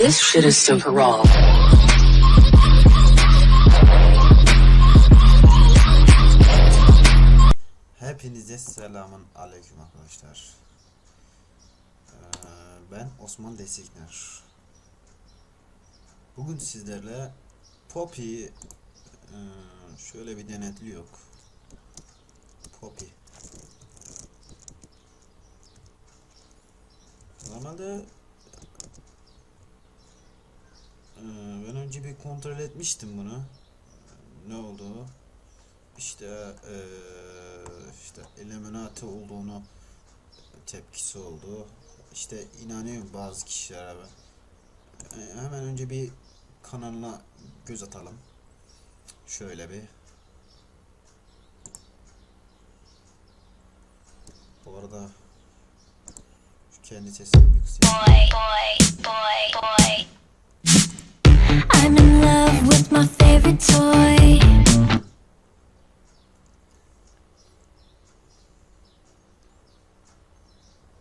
This shit is super raw. Hepinize selamun aleyküm arkadaşlar. Ee, ben Osman Desikner. Bugün sizlerle Poppy e, şöyle bir denetliyor. Poppy. Normalde e, ben önce bir kontrol etmiştim bunu. Ne olduğu işte eee işte Illuminati olduğunu tepkisi oldu. İşte inanıyorum bazı kişilere ben. E, hemen önce bir kanalına göz atalım. Şöyle bir. Bu arada şu kendi sesimi bir kısayım. boy, boy, boy, boy. Favorite toy.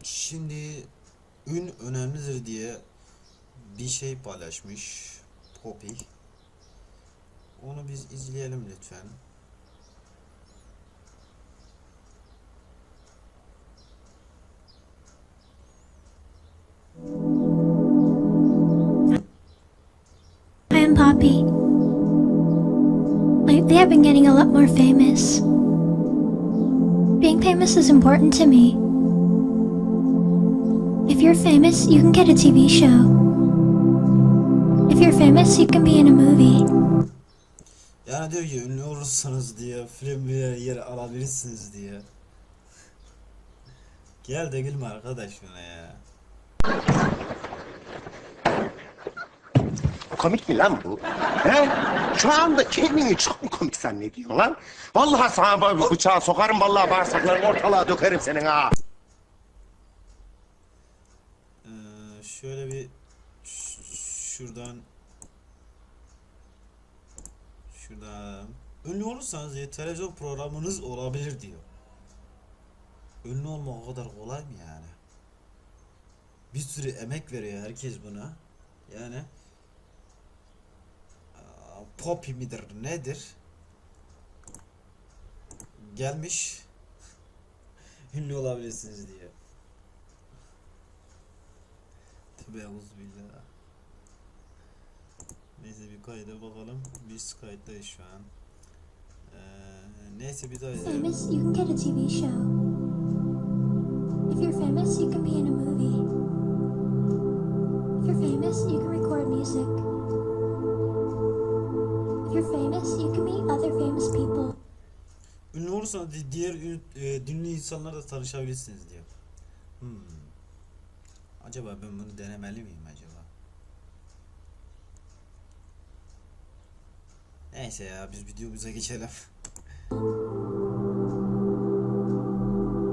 Şimdi ün önemlidir diye bir şey paylaşmış Poppy. Onu biz izleyelim lütfen. I am Poppy. Lately, I've been getting a lot more famous. Being famous is important to me. If you're famous, you can get a TV show. If you're famous, you can be in a movie. Yani diyor ki ünlü olursanız diye film bir yer alabilirsiniz diye. Gel de gülme arkadaş şuna ya. Komik mi lan bu? He? Şu anda kendini çok mu komik zannediyorsun lan? Vallahi sana bıçağı sokarım, vallahi bağırsaklarını ortalığa dökerim senin ha. Ee, şöyle bir şuradan şuradan ünlü olursanız diye televizyon programınız olabilir diyor. Ünlü olmak o kadar kolay mı yani? Bir sürü emek veriyor herkes buna. Yani Poppy midir nedir? Gelmiş ünlü olabilirsiniz diye. Tövbe billah. Neyse bir kayda bakalım. Biz kayıttayız şu an. Ee, neyse bir daha izleyelim. Famous, you can get a TV show. If you're famous, you can be in a movie. If you're famous, you can record music. If you're famous, you can meet other famous people. Ünlü olursanız di- diğer ün- e, ünlü insanlarla tanışabilirsiniz diyor. Hmm. Acaba ben bunu denemeli miyim acaba? Neyse ya biz videomuza geçelim.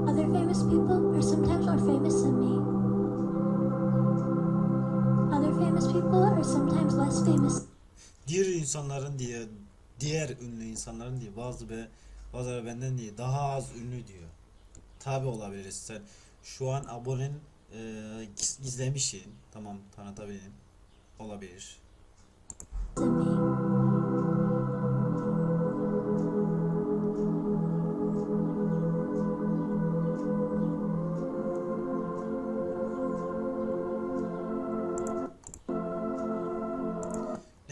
Other famous people are sometimes more famous than me. Other famous people are sometimes less famous. Diğer insanların diye diğer ünlü insanların diye bazı be bazıları benden diye daha az ünlü diyor. Tabi olabiliriz sen şu an abonen e, giz- gizlemişsin tamam tanıtabilirim olabilir.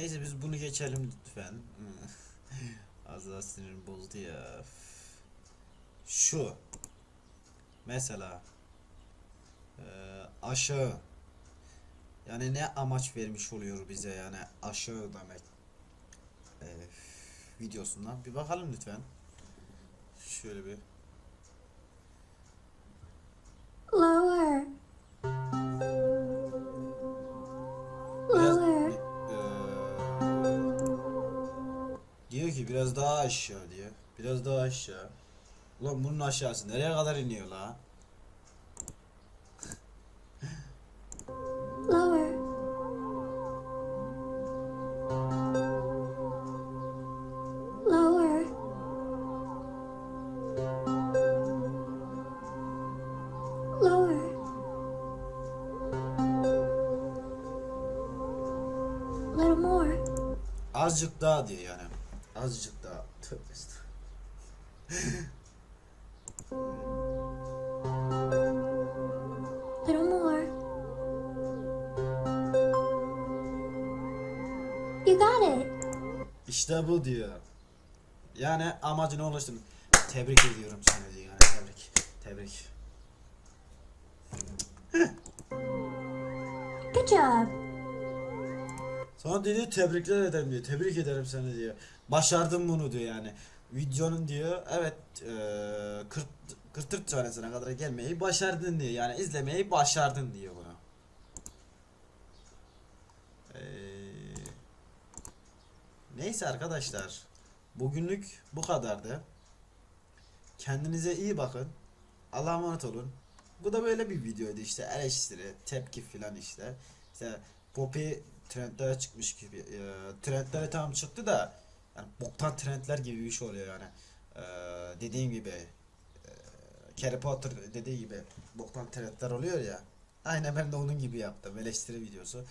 Neyse biz bunu geçelim lütfen. Az daha sinirim bozdu ya. Şu. Mesela. eee, aşağı. Yani ne amaç vermiş oluyor bize yani aşağı demek. Eee, videosundan. Bir bakalım lütfen. Şöyle bir. Lower. Ki biraz daha aşağı diyor. Biraz daha aşağı. Ulan bunun aşağısı nereye kadar iniyor la? Lower. Lower. Lower. Azıcık daha diyor yani. Azıcık daha. Tövbe. Little more. You got it. İşte bu diyor. Yani amacına ulaştın. Tebrik ediyorum seni diyor yani tebrik. Tebrik. Good job. Sonra dedi tebrikler ederim diyor. Tebrik ederim seni diyor. Başardın bunu diyor yani. Videonun diyor evet eee 40 44 tanesine kadar gelmeyi başardın diyor. Yani izlemeyi başardın diyor buna. Eee, neyse arkadaşlar. Bugünlük bu kadardı. Kendinize iyi bakın. Allah'a emanet olun. Bu da böyle bir videoydu işte eleştiri, tepki filan işte. İşte Poppy trendlere çıkmış gibi. E, trendlere tam çıktı da yani boktan trendler gibi bir şey oluyor yani. E, dediğim gibi e, Harry Potter dediği gibi boktan trendler oluyor ya. Aynen ben de onun gibi yaptım eleştiri videosu.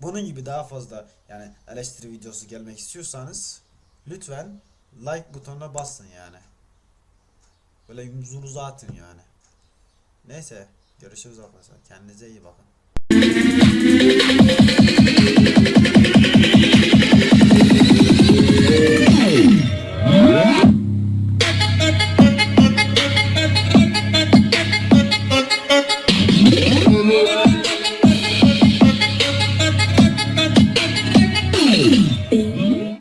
Bunun gibi daha fazla yani eleştiri videosu gelmek istiyorsanız lütfen like butonuna basın yani. Böyle yumruğunuzu atın yani. Neyse görüşürüz arkadaşlar. Kendinize iyi bakın.